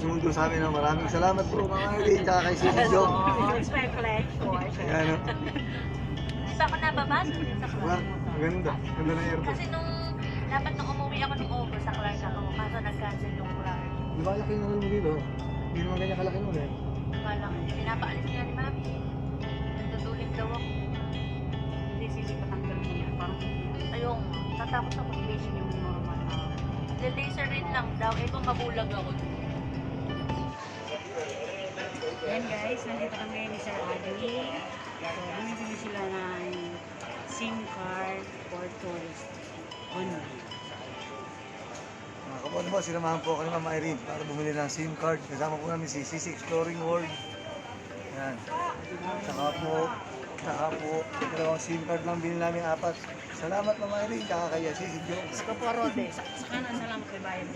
Sumundo sa amin. no? Maraming salamat po mga Eileen tsaka kay Sisi Jo. Spare collection. Ayan o. Hindi pa ako nababad. Sa Diba? Clark. Maganda. Ganda ng airport. Kasi nung dapat nung umuwi ako ng August sa Clark ako, kaso nag-cancel yung Clark. Di ba laki naman mo dito? Hindi naman ganyan kalaki nun eh. Kala ko, pinapaalis niya ni Mami. Nagtutuling daw ako. Hindi sisipatanggal mo yan. Parang Ayong, tatakot ako. patient yung normal na. Laser rin lang daw. Eh kung mabulag ako. Yan guys, nandito kami ni Sir Adwin. So, bumibili sila ng SIM card for tourist online. Mga kapatid mo, sinamahan po ako ni Mama Irene para bumili ng SIM card. Kasama po namin si Sisi Exploring World. Yan. Saka po, saka po, dalawang SIM card lang binili namin apat. Salamat Mama Irene, kakakaya Sisi Jo. Sa po Rode, sa, sa kanan salamat kay Bayan.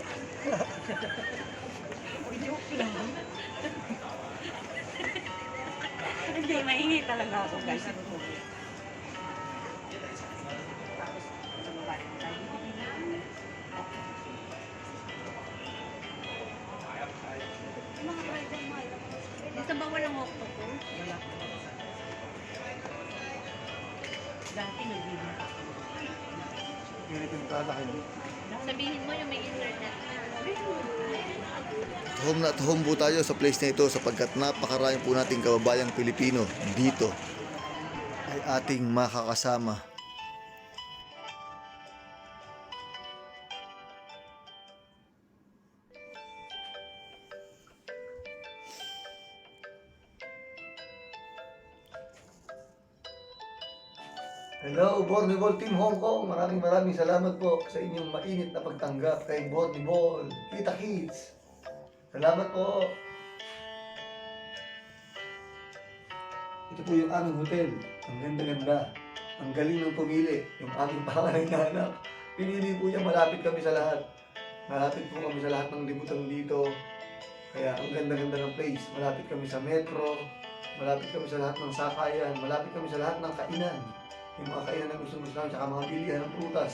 Uy, joke lang. Hindi, maingay talaga ako guys. Dito ba walang octopus? Wala. Dati nagbibili ako. Ganito yung kalaki. Sabihin mo yung may internet na. Home na at po tayo sa place na ito sapagkat napakarami po nating kababayang Pilipino dito ay ating makakasama. Hello, Borniball Team Hong Kong. Maraming maraming salamat po sa inyong mainit na pagtanggap kay Borniball. Kita Kids. Salamat po. Ito po yung aming hotel. Ang ganda-ganda. Ang galing ng pumili. Yung aming pangalan na anak. Pinili po niya malapit kami sa lahat. Malapit po kami sa lahat ng libutan dito. Kaya ang ganda-ganda ng place. Malapit kami sa metro. Malapit kami sa lahat ng sakayan. Malapit kami sa lahat ng kainan yung mga kainan na gusto gusto namin, tsaka mga bilihan ng prutas,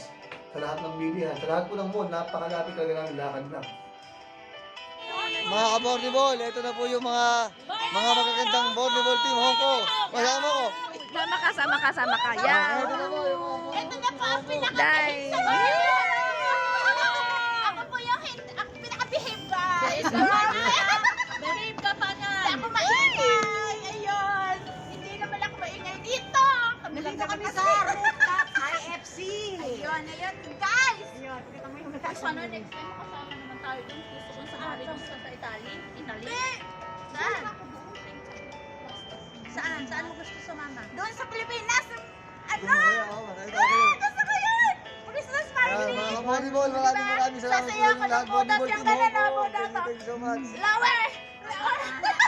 sa lahat ng bilihan, sa lahat po ng mall, napakalapit talaga namin, lakad lang. Mga ka-Borniball, ito na po yung mga mga magagandang Borniball Team Hong Kong. Kasama ko. Sama ka, sama ka, sama ka. Yan. Ito na po yung mga Ito na po ang Dahil. Ako po yung pinaka-behave guys. Kami lang kami sa rooftop IFC. Ayun, ayun guys. Ayun, pakita mo yung Tapos ano, next time kasama naman tayo dun. Gusto kong sa amin sa sa Italy. Italy? Saan? Saan? Saan mo gusto sumama? Doon sa Pilipinas. Ano? Ko Ah, gusto ko yun! Christmas party! Ah, mga ka-Borniball, maraming maraming salamat Sasaya sa ko ng budas yung gana na budas. Thank you, thank you so much. Lower! Lower!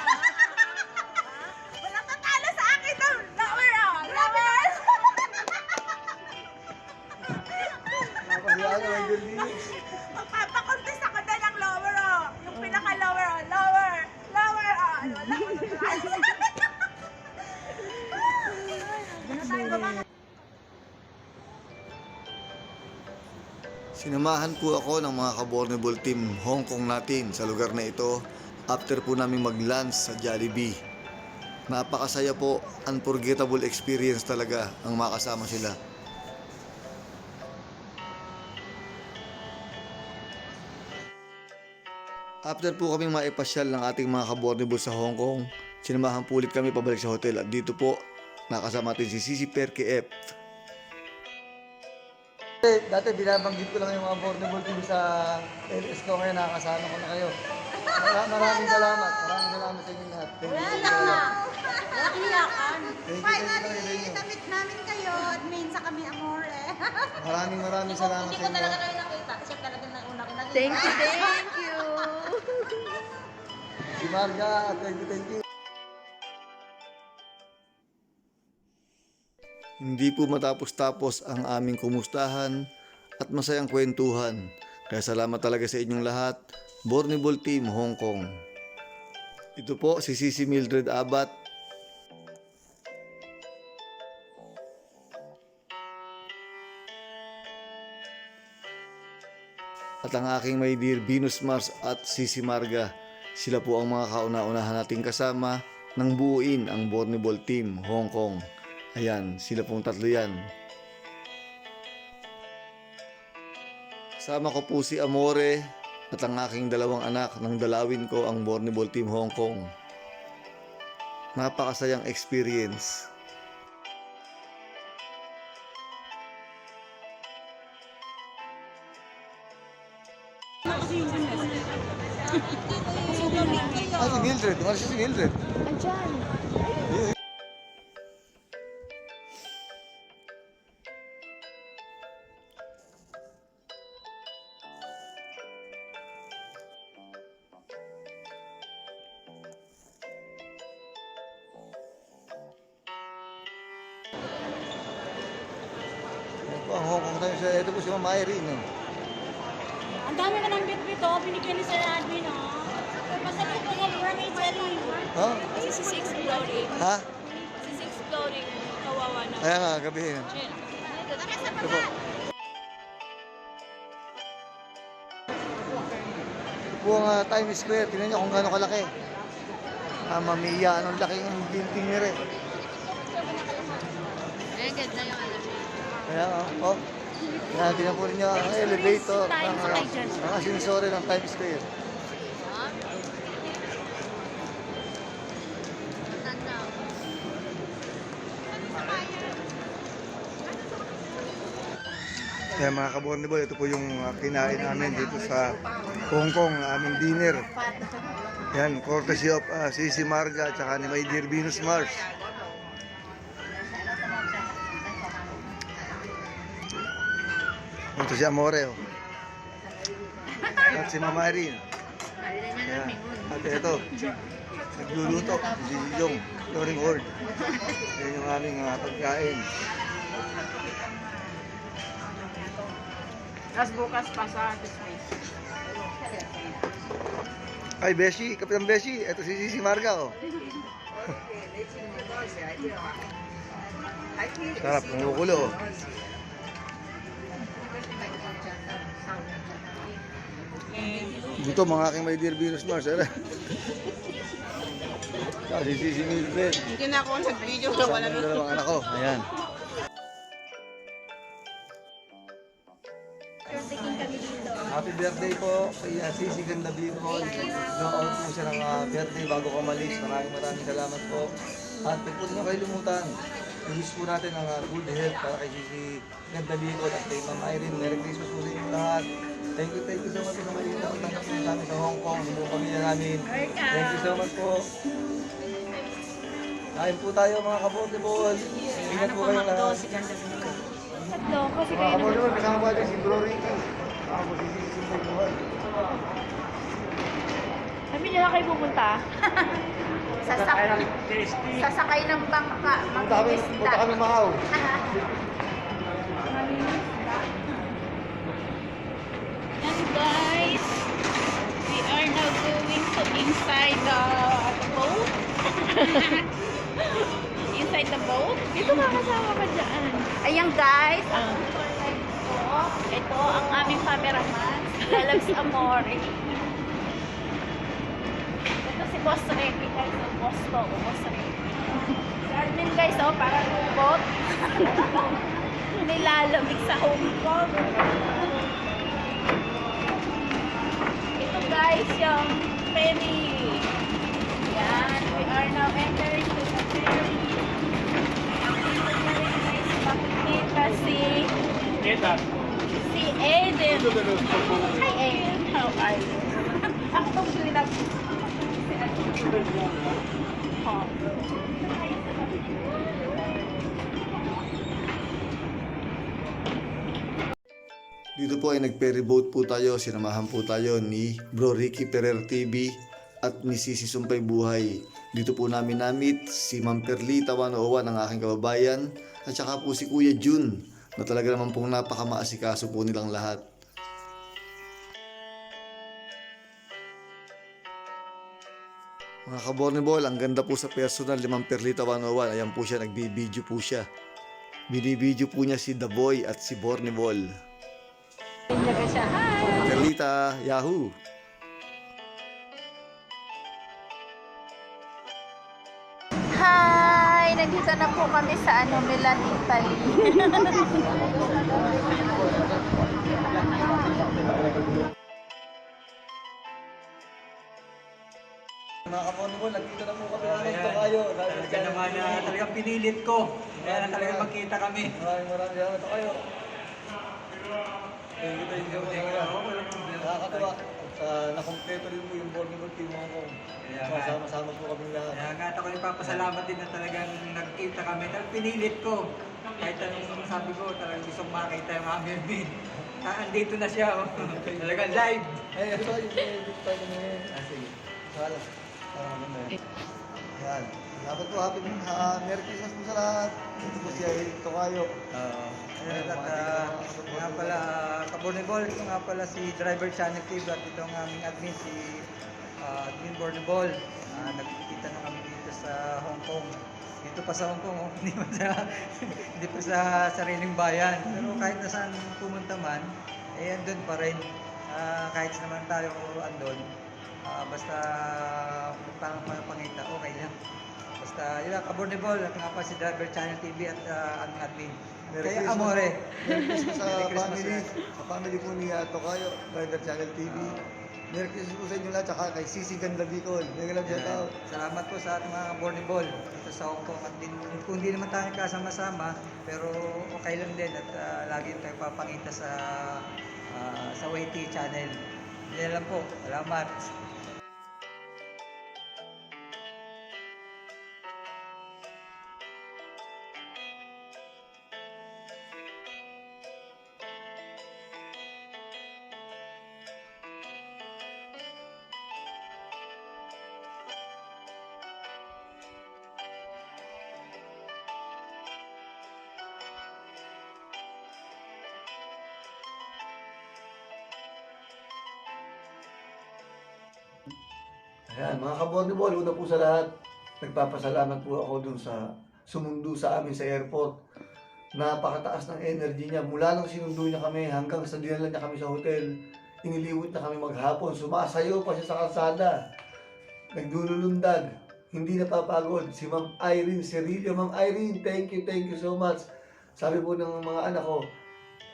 Magpapakontes ako na ng lower ah! Yung pinaka-lower ah! Lower! Lower ah! Ano, Wala ko Sinamahan po ako ng mga ka-Borniball Team Hong Kong natin sa lugar na ito after po namin mag-lunch sa Jollibee. Napakasaya po, unforgettable experience talaga ang makasama sila. After po kaming maipasyal ng ating mga kabornable sa Hong Kong, sinamahan po ulit kami pabalik sa hotel at dito po nakasama natin si Sisi Perke F. Dati, dati binabanggit ko lang yung mga Borniball Team sa LS ko, ngayon nakakasama ko na kayo. Mara- Maraming salamat. Maraming salamat sa inyo lahat. Thank you. Thank you. Walang iyakan. Thank you, thank you, thank you, thank you. Namit namin kayo. Admin sa kami amore. Maraming maraming salamat Hindi sa ko inyo. talaga kayo nakita. Siya talaga na una ko nakita. Thank you, thank you. Si Marga, thank you, thank you. Hindi po matapos-tapos ang aming kumustahan at masayang kwentuhan. Kaya salamat talaga sa inyong lahat. Borniball Team Hong Kong. Ito po si Sisi Mildred Abat. At ang aking may dear Venus Mars at Sisi Marga. Sila po ang mga kauna-unahan nating kasama ng buuin ang Borneball Team Hong Kong. Ayan, sila pong tatlo yan. Kasama ko po si Amore at ang aking dalawang anak ng dalawin ko ang Borneball Team Hong Kong. Napakasayang experience. Ah, si Mildred. Ano si Mildred? Ito Po ang ah, Times Square. Tingnan nyo kung gaano kalaki. Ah, mamiya, anong building. Ay, ganda yung ano siya. Kaya, oh, oh. Yan, tingnan po ninyo ang elevator ng, uh, ang asinsore ng Times Square. Kaya mga kabornibol, ito po yung uh, kinain namin dito sa Hong Kong, aming dinner. Yan, courtesy of uh, Sisi Marga at saka ni My Dear Venus Mars. Ito si Amore, oh. At si Mama Irene. Yan. At ito, nagluluto, si Jong, Loring Horde. Yan yung aming uh, pagkain. Tapos bukas pa sa display. Ay, Beshi, Kapitan Beshi, ito si Sisi Marga, oh. Sarap, kumukulo, oh. Dito, mga aking may dear Venus Mars, eh. Saka si Sisi Mildred. Hindi na ako nag-video na wala ng dalawang anak ko. Ayan. Happy birthday po kay uh, Sisi Ganda Bicol. No-out po siya ng uh, birthday bago ko malis. Maraming maraming salamat po. At huwag po ninyo kayo lumutan. I-wish po natin ang uh, good health para kay Sisi Ganda Bicol at kay Ma'am Irene. Merry Christmas po sa inyo lahat. Thank you, thank you so much po naman yung napunta po namin sa Hong Kong, sa buong pamilya namin. Thank you so much po. Kain po tayo mga kabotibol. Ingat po kayong lahat. Tatlo, kasi Mga kabotibol, kasama po natin si Bro Ricky. Ako po si Sisi. Sabi niyo na kayo pupunta? Sasakay, sasakay ng bangka. Punta kami, punta kami Macau. Yan guys, we are now going to inside the, the boat. inside the boat. Dito ka kasama ka dyan. Ayan guys, ang ito, ang aming cameraman, Lalabs Amore. Ito si Boss Ricky guys, ang boss ko, Boss Ricky. Si Armin guys, oh, parang robot. Nilalamig sa Hong Kong. Ito guys, yung ferry. Yan, we are now entering to the ferry. Makikita si si Aiden. Hi Aiden, how are you? Ako tong sinag. Oh. Dito po ay nag-ferry boat po tayo. Sinamahan po tayo ni Bro Ricky Ferrer TV at ni Sisi Sumpay Buhay. Dito po namin namit si Ma'am Perlita 101 ang aking kababayan at saka po si Kuya Jun na talaga naman pong napakamaasikaso po nilang lahat. Mga kabornebol, ang ganda po sa personal ni Ma'am Perlita 101. Ayan po siya, nagbibideo po siya. Binibideo po niya si The Boy at si Bornebol. Inyaga siya. Hi! Hi! Nandito na po kami sa ano, Milan, Italy. Mga kaponibol, nagkita na po kami ng ito kayo. Talaga naman na talagang pinilit ko. Kaya na talagang magkita kami. Maraming maraming salamat ito kayo. Thank At uh, nakompleto rin po yung Borneo Team Hong Kong. Kaya nga. Masama-sama po kami lahat. Kaya nga ako nagpapasalamat din na talagang nagkita kami. Talagang pinilit ko. Kahit anong sabi ko, talagang gusto makita yung aming bin. Ah, andito na siya. Oh. talagang live. Yung edit pa ito ngayon. Ah, sige. Sala. Ah, ano na yan. Yan. Dapat po happy uh, Merry Christmas po sa lahat. Ito po siya ito kayo. Oo. Ayun, at uh, nga pala, uh, Kabonibol, ito nga pala si Driver Channel TV at ito ang aming admin, si uh, Admin Bornibol. Uh, nagkikita na kami dito sa Hong Kong. Dito pa sa Hong Kong, oh. hindi pa sa, hindi pa sa sariling bayan. Pero kahit na saan pumunta man, eh andun pa rin. Ah, kahit naman tayo andun, ah, basta pang pangita, okay lang. Basta yun lang, Kabonibol, at nga pa si Driver Channel TV at uh, aming admin. Merry Kaya Christmas. amore. Merry Christmas sa Merry Christmas family. Sa family po ni uh, Tokayo, Rider Channel TV. Merry Christmas po sa inyo lahat. Tsaka kay Sisi Ganda Bicol. Mega love shout out. Salamat po sa ating mga Bornibol dito sa Hong Kong. At din, kung di naman tayo kasama-sama, pero okay lang din at ah, lagi tayo papakita sa ah, sa YT channel. Yan lang po. Salamat. Ayan, mga kabordibol, una po sa lahat, nagpapasalamat po ako dun sa sumundo sa amin sa airport. Napakataas ng energy niya. Mula nang sinundo niya kami hanggang sa dinala niya kami sa hotel, iniliwit na kami maghapon. Sumasayo pa siya sa kalsada. Nagdululundag. Hindi napapagod. Si Ma'am Irene Cerillo. Ma'am Irene, thank you, thank you so much. Sabi po ng mga anak ko,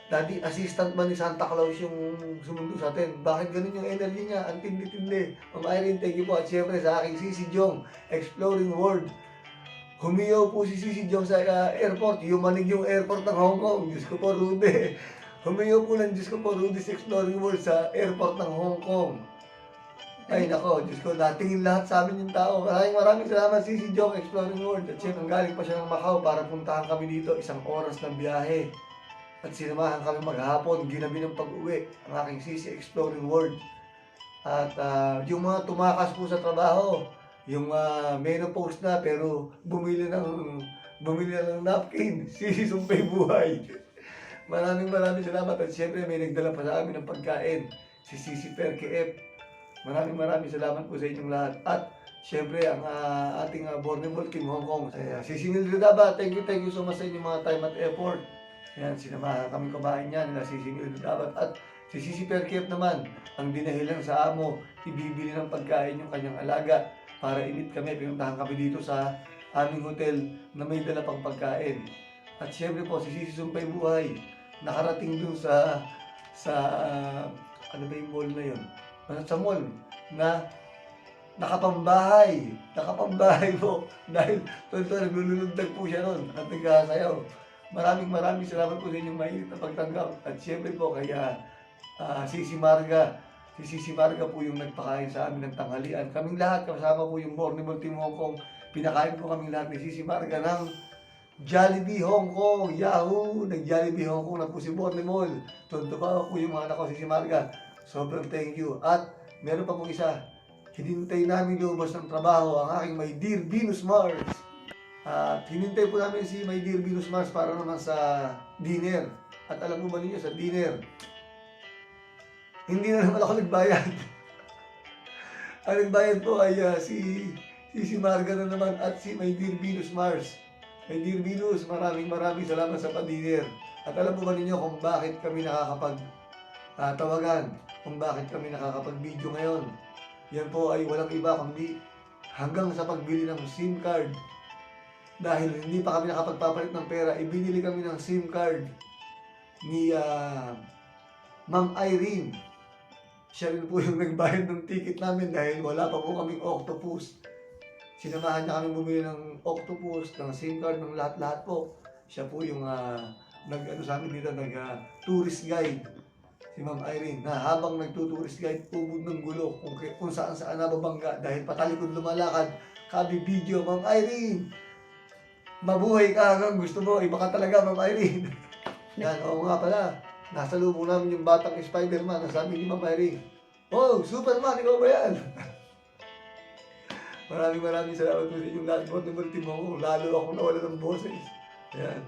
Daddy, assistant ba ni Santa Claus yung sumundo sa atin? Bakit ganun yung energy niya? Ang tindi-tindi. Ma'am Irene, thank you po. At syempre sa aking Sisi Jong, Exploring World. Humiyaw po si Sisi Jong sa uh, airport. Yumanig yung airport ng Hong Kong. Diyos ko po, Rude. Humiyaw po ng Diyos ko po, Rude sa Exploring World sa airport ng Hong Kong. Ay nako, Diyos ko, natingin lahat sa amin yung tao. Maraming maraming salamat Sisi Jong, Exploring World. At syempre, galing pa siya ng Macau para puntahan kami dito. Isang oras ng biyahe. At sinamahan kami maghapon, ginabi ng pag-uwi, ang aking Sisi Exploring World. At ah, yung mga tumakas po sa trabaho, yung uh, menopause na pero bumili ng bumili ng napkin, Sisi Sumpay Buhay. maraming maraming salamat at siyempre may nagdala pa sa amin ng pagkain, si Sisi Perke. Maraming maraming salamat po sa inyong lahat. At siyempre ang ah, ating uh, Borneo Team Hong Kong, uh, si Singil Ridaba, thank you, thank you so much sa inyong mga time at effort. Yan, sinamahan kami kabahin niya nila Sising Dapat at si Sisi Perkep naman, ang dinahilan sa amo, ibibili ng pagkain yung kanyang alaga para init kami, pinuntahan kami dito sa aming hotel na may dala pang pagkain. At siyempre po, si Sisi Sumpay Buhay, nakarating dun sa, sa, ano ba yung mall na yun? Sa mall, na nakapambahay. Nakapambahay po. Dahil tonto naglulundag po siya nun at nagkasayaw. Maraming maraming salamat po sa inyong mainit na pagtanggap. At siyempre po kaya ah, Sisi Marga. Si Sisi Marga po yung nagpakain sa amin ng tanghalian. Kaming lahat, kasama po yung Borneo Team Hong. Pinakain po kaming lahat ni Sisi Marga ng Jollibee Hong Kong. Yahoo! Nag-Jollibee Hong Kong na po si Borneo Tonto pa po yung mga anak ko, Sisi Marga. Sobrang thank you. At meron pa pong isa. Hinintay namin lumabas ng trabaho ang aking my dear Venus Mars. At hinintay po namin si My Dear Venus Mars para naman sa dinner. At alam mo ba ninyo sa dinner, hindi na naman ako nagbayad. Ang nagbayad po ay ah, si, si si Marga na naman at si My Dear Venus Mars. My Dear Venus, maraming maraming salamat sa pa-dinner. At alam mo ba ninyo kung bakit kami nakakapag tatawagan kung bakit kami nakakapag-video ngayon. Yan po ay walang iba kundi hanggang sa pagbili ng SIM card. Dahil hindi pa kami nakapagpapalit ng pera, ibinili kami ng SIM card ni ah, Ma'am Irene. Siya rin po yung nagbayad ng ticket namin dahil wala pa po kaming octopus. Sinamahan niya kami bumili ng octopus, ng SIM card, ng lahat-lahat po. Siya po yung ah, nag ano sa amin dito, nag ah, tourist guide. Si Ma'am Irene, na habang nagtutourist guide, ubod ng gulo kung, kung saan saan nababangga dahil patalikod lumalakad. Kabi video, Ma'am Irene, mabuhay ka hanggang gusto mo, iba ka talaga, Ma'am Irene. Yan, oo nga pala. Nasa lubong namin yung batang Spider-Man. Ang sabi ni Ma'am Irene, Oh, Superman, ikaw ba yan? maraming maraming salamat po sa inyong lahat. Buat naman team ako. Lalo ako nawala ng boses. Yan.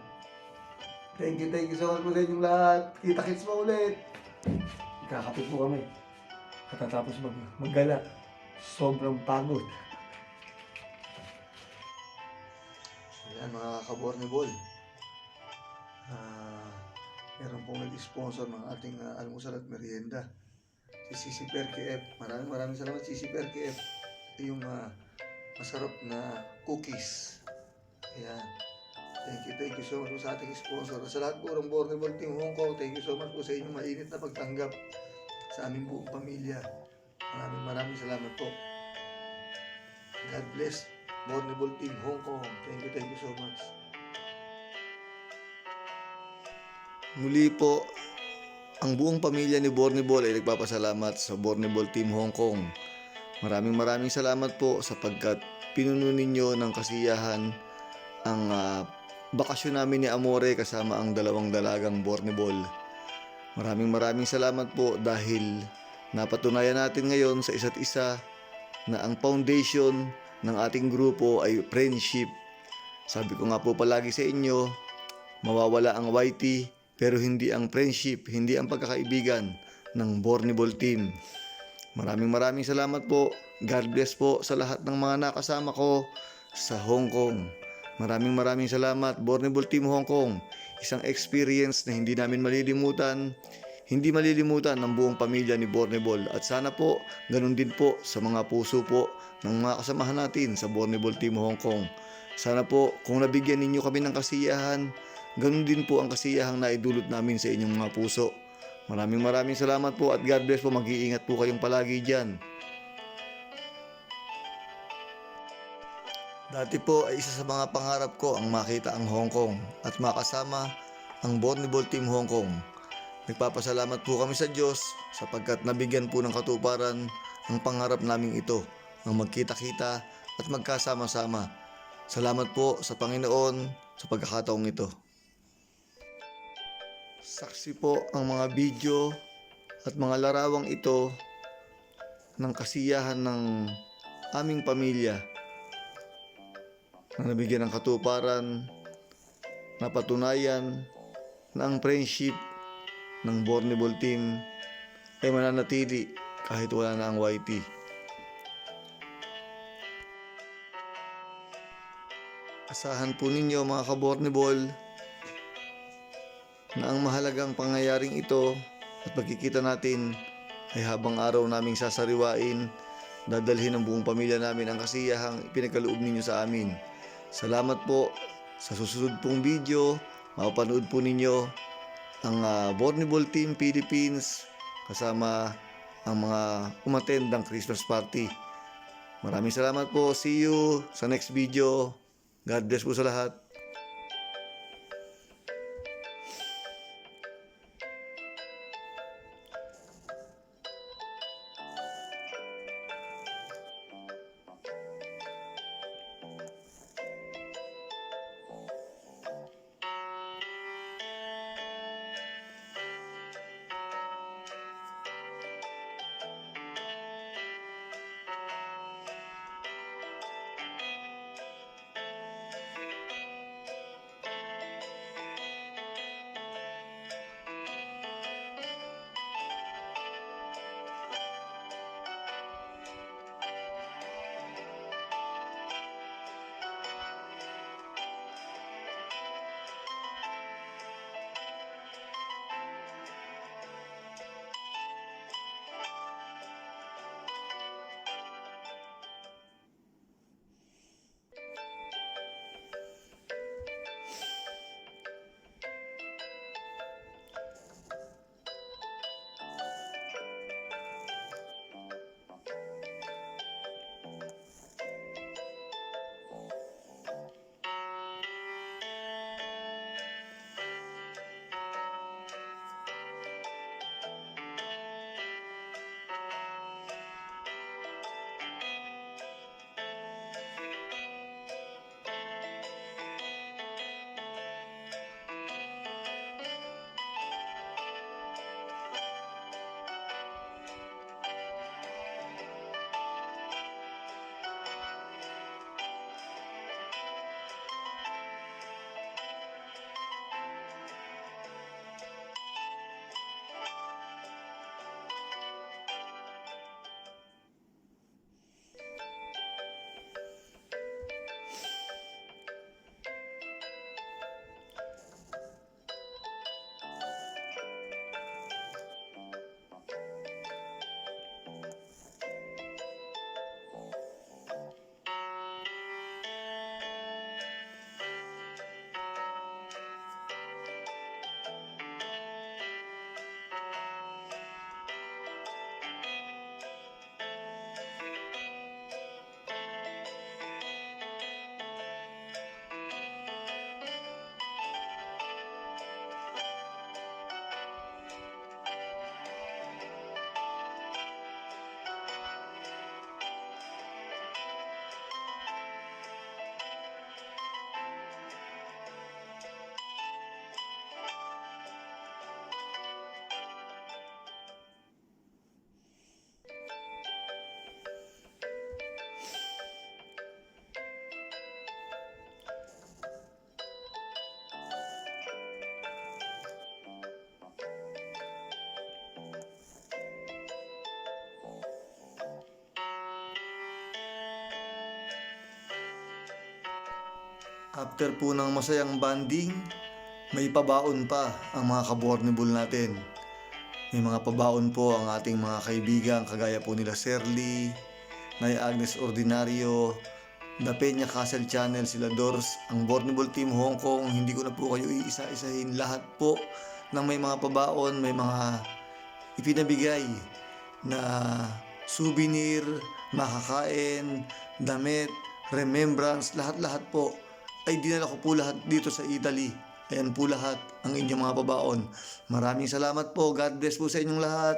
Thank you, thank you so much po sa inyong lahat. Kita-kits mo ulit. Kakapit po kami. Katatapos mag maggala. Sobrang pagod. Ayan mga kabornibol. Ah, meron pong nag-sponsor ng ating ah, almusal at merienda. Si Sisi Perkef. Maraming maraming salamat Sisi. Ito yung ah, masarap na cookies. Ayan. Thank you, thank you so much sa ating sponsor. Sa lahat po ng Bornibol Team Hong Kong, thank you so much po sa inyong mainit na pagtanggap sa aming buong pamilya. Maraming maraming salamat po. God bless Bornibol Team Hong Kong. Thank you, thank you so much. Muli po, ang buong pamilya ni Bornibol ay nagpapasalamat sa Bornibol Team Hong Kong. Maraming maraming salamat po sapagkat pinuno ninyo ng kasiyahan ang ah, bakasyon namin ni Amore kasama ang dalawang dalagang Bornibol. Maraming maraming salamat po dahil napatunayan natin ngayon sa isa't isa na ang foundation ng ating grupo ay friendship. Sabi ko nga po palagi sa inyo, mawawala ang YT pero hindi ang friendship, hindi ang pagkakaibigan ng Bornibol team. Maraming maraming salamat po. God bless po sa lahat ng mga nakasama ko sa Hong Kong. Maraming maraming salamat Bornibol Team Hong Kong. Isang experience na hindi namin malilimutan. Hindi malilimutan ng buong pamilya ni Bornibol. At sana po, ganun din po sa mga puso po ng mga kasamahan natin sa Bornibol Team Hong Kong. Sana po, kung nabigyan ninyo kami ng kasiyahan, ganun din po ang kasiyahang naidulot namin sa inyong mga puso. Maraming maraming salamat po at God bless po. Mag-iingat po kayong palagi dyan. Dati po ay isa sa mga pangarap ko ang makita ang Hong Kong at makasama ang Bornibol Team Hong Kong. Nagpapasalamat po kami sa Diyos sapagkat nabigyan po ng katuparan ang pangarap naming ito, ang magkita-kita at magkasama-sama. Salamat po sa Panginoon sa pagkakataong ito. Saksi po ang mga video at mga larawang ito ng kasiyahan ng aming pamilya na nabigyan ng katuparan, napatunayan na ang friendship ng Bornibol team ay mananatili kahit wala na ang YT. Asahan po ninyo mga kabornibol na ang mahalagang pangyayaring ito at pagkikita natin ay habang araw naming sasariwain, dadalhin ng buong pamilya namin ang kasiyahang ipinagkaloob ninyo sa amin. Salamat po sa susunod pong video. Mapapanood po ninyo ang uh, Bornibol Team Philippines kasama ang mga umatendang Christmas party. Maraming salamat po. See you sa next video. God bless po sa lahat. After po ng masayang banding, may pabaon pa ang mga kabornable natin. May mga pabaon po ang ating mga kaibigan kagaya po nila Serly, Nay Agnes Ordinario, The Peña Castle Channel, sila Dors, ang Bornable Team Hong Kong, hindi ko na po kayo iisa-isahin. Lahat po ng may mga pabaon, may mga ipinabigay na souvenir, makakain, damit, remembrance, lahat-lahat po ay dinala ko po lahat dito sa Italy. Ayan po lahat ang inyong mga pabaon. Maraming salamat po. God bless po sa inyong lahat.